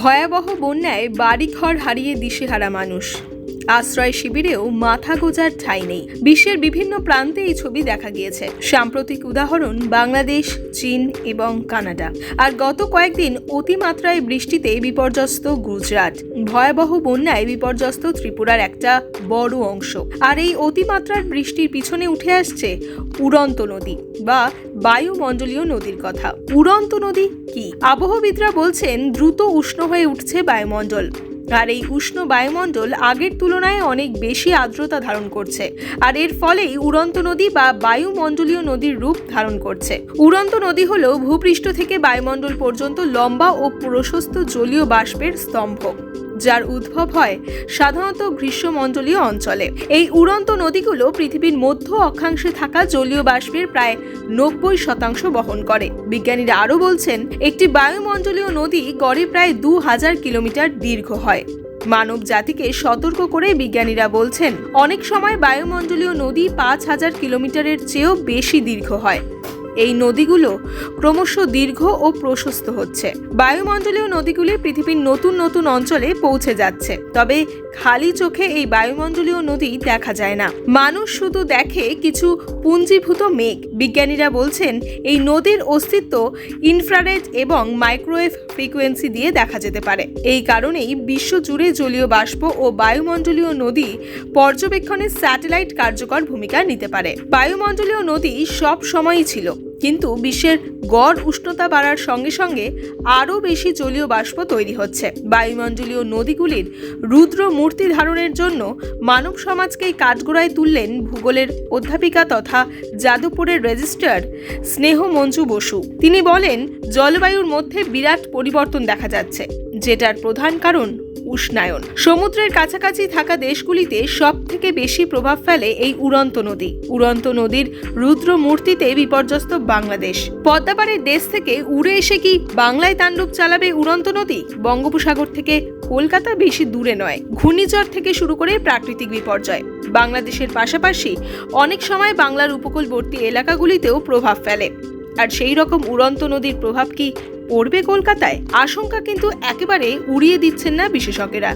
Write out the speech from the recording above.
ভয়াবহ বন্যায় বাড়িঘর হারিয়ে দিশেহারা মানুষ। আশ্রয় শিবিরেও মাথা গোজার ঠাঁই নেই। বিশ্বের বিভিন্ন প্রান্তে এই ছবি দেখা গিয়েছে। সাম্প্রতিক উদাহরণ বাংলাদেশ, চীন এবং কানাডা। আর গত কয়েকদিন অতিমাত্রায় বৃষ্টিতে বিপর্যস্ত গুজরাট। ভয়াবহ বন্যায় বিপর্যস্ত ত্রিপুরার একটা বড় অংশ। আর এই অতিমাত্রার বৃষ্টির পিছনে উঠে আসছে উড়ন্ত নদী বা বায়ুমণ্ডলীয় নদীর কথা। উড়ন্ত নদী কি? আবহবিদরা বলছেন, দ্রুত উষ্ণ হয়ে উঠছে বায়ুমণ্ডল। আর এই উষ্ণ বায়ুমণ্ডল আগের তুলনায় অনেক বেশি আর্দ্রতা ধারণ করছে। আর এর ফলেই উড়ন্ত নদী বা বায়ুমণ্ডলীয় নদীর রূপ ধারণ করছে। উড়ন্ত নদী হল ভূপৃষ্ঠ থেকে বায়ুমণ্ডল পর্যন্ত লম্বা ও প্রশস্ত জলীয় বাষ্পের স্তম্ভ। যার উদ্ভব হয় সাধারণত গ্রীষ্মমণ্ডলীয় অঞ্চলে। এই উড়ন্ত নদীগুলো পৃথিবীর মধ্য অক্ষাংশে থাকা জলীয় বাষ্পের প্রায় নব্বই শতাংশ বহন করে। বিজ্ঞানীরা আরও বলছেন, একটি বায়ুমণ্ডলীয় নদী গড়ে প্রায় দু হাজার কিলোমিটার দীর্ঘ হয়। মানব জাতিকে সতর্ক করে বিজ্ঞানীরা বলছেন, অনেক সময় বায়ুমণ্ডলীয় নদী পাঁচ হাজার কিলোমিটারের চেয়েও বেশি দীর্ঘ হয়। এই নদীগুলো ক্রমশ দীর্ঘ ও প্রশস্ত হচ্ছে। বায়ুমণ্ডলীয় নদীগুলি পৃথিবীর নতুন নতুন অঞ্চলে পৌঁছে যাচ্ছে। তবে খালি চোখে এই বায়ুমণ্ডলীয় নদী দেখা যায় না। মানুষ শুধু দেখে কিছু পুঞ্জীভূত মেঘ। বিজ্ঞানীরা বলছেন, এই নদীর অস্তিত্ব ইনফ্রারেড এবং মাইক্রোওয়েভ ফ্রিকোয়েন্সি দিয়ে দেখা যেতে পারে। এই কারণেই বিশ্বজুড়ে জলীয় বাষ্প ও বায়ুমণ্ডলীয় নদী পর্যবেক্ষণে স্যাটেলাইট কার্যকর ভূমিকা নিতে পারে। বায়ুমণ্ডলীয় নদী সব সময়ই ছিল। কিন্তু বিশ্বের গড় উষ্ণতা বাড়ার সঙ্গে সঙ্গে আরও বেশি জলীয় বাষ্প তৈরি হচ্ছে। বায়ুমণ্ডলীয় নদীগুলির রুদ্র মূর্তি ধারণের জন্য মানব সমাজকেই কাঠগোড়ায় তুললেন ভূগোলের অধ্যাপিকা তথা যাদবপুরের রেজিস্ট্রার স্নেহ মঞ্জু বসু। তিনি বলেন, জলবায়ুর মধ্যে বিরাট পরিবর্তন দেখা যাচ্ছে, যেটার প্রধান কারণ উষ্ণায়ন। সমুদ্রের কাছাকাছি থাকা দেশগুলিতে সব থেকে বেশি প্রভাব ফেলে এই উড়ন্ত নদী। উড়ন্ত নদীর রুদ্র মূর্তিতে বিপর্যস্ত বাংলাদেশ। পদ্মাপাড়ের দেশ থেকে উড়ে এসে কি বাংলায় তাণ্ডব চালাবে উড়ন্ত নদী? বঙ্গোপসাগর থেকে কলকাতা বেশি দূরে নয়, ঘূর্ণিঝড় থেকে শুরু করে প্রাকৃতিক বিপর্যয়। বাংলাদেশের পাশাপাশি অনেক সময় বাংলার উপকূলবর্তী এলাকাগুলিতেও প্রভাব ফেলে। আর সেই রকম উড়ন্ত নদীর প্রভাব কি পড়বে কলকাতায় আশঙ্কা কিন্তু একেবারে উড়িয়ে দিচ্ছেন না বিশেষজ্ঞরা।